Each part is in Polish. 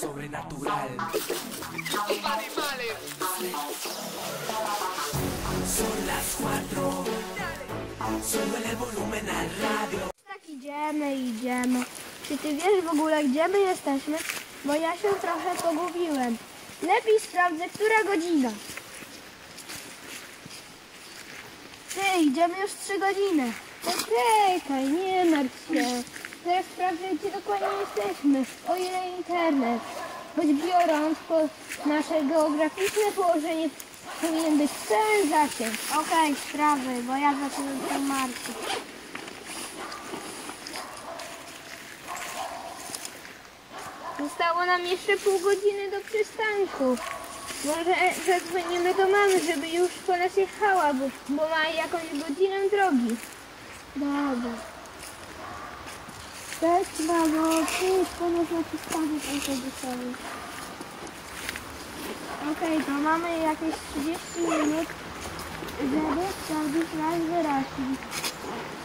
Sobrenatural. Son las cuatro. Sube el volumen al radio. Tak idziemy, idziemy. Czy ty wiesz w ogóle, gdzie my jesteśmy? Bo ja się trochę pogubiłem. Lepiej sprawdzę, która godzina. Ty, idziemy już trzy godziny. No czekaj, nie martw się. Teraz sprawdzę, gdzie dokładnie jesteśmy. O ile internet. Choć biorąc pod nasze geograficzne położenie, powinien być cały zasięg. Okej, sprawy, bo ja zaczynam się martwić. Zostało nam jeszcze pół godziny do przystanku. Może zadzwonimy do mamy, żeby już po nas jechała, bo, bo ma jakąś godzinę drogi. Dobra. Cześć mamo, przyjdź po nas na przystanek autobusowy. Okej, to mamy jakieś 30 minut, żeby sprawdzić nasz wyrocznik,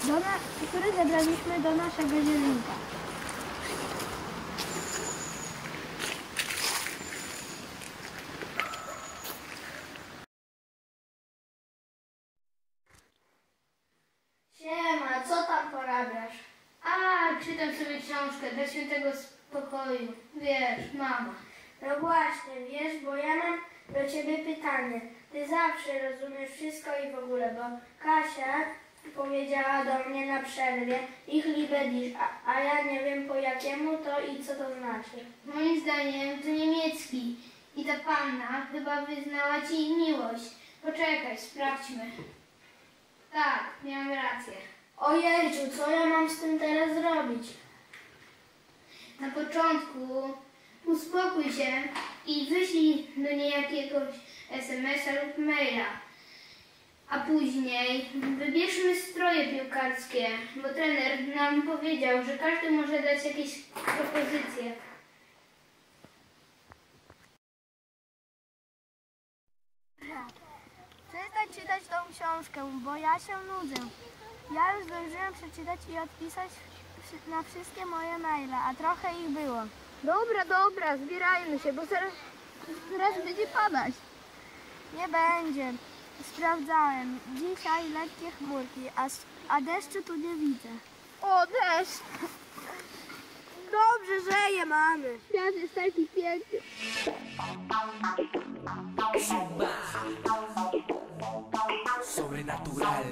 do na, który zebraliśmy do naszego zielnika. Siema, co tam porabiasz? A, czytam sobie książkę dla świętego spokoju. Wiesz, mama. No właśnie, wiesz, bo ja mam do ciebie pytanie. Ty zawsze rozumiesz wszystko i w ogóle, bo Kasia powiedziała do mnie na przerwie ich libedisz, a, a ja nie wiem po jakiemu to i co to znaczy. Moim zdaniem to niemiecki i ta panna chyba wyznała ci miłość. Poczekaj, sprawdźmy. Tak, miałam rację. Ojejciu, co ja mam z tym teraz zrobić? Na początku uspokój się i wyślij do niej jakiegoś SMS-a lub maila. A później wybierzmy stroje piłkarskie, bo trener nam powiedział, że każdy może dać jakieś propozycje. Przestań czytać tą książkę, bo ja się nudzę. Ja już zdążyłem przeczytać i odpisać na wszystkie moje maile, a trochę ich było. Dobra, dobra, zbierajmy się, bo zaraz, zaraz będzie padać. Nie będzie. Sprawdzałem. Dzisiaj lekkie chmurki, a, a deszczu tu nie widzę. O, deszcz! Dobrze, że je mamy. Świat jest taki piękny. Sobrenatural.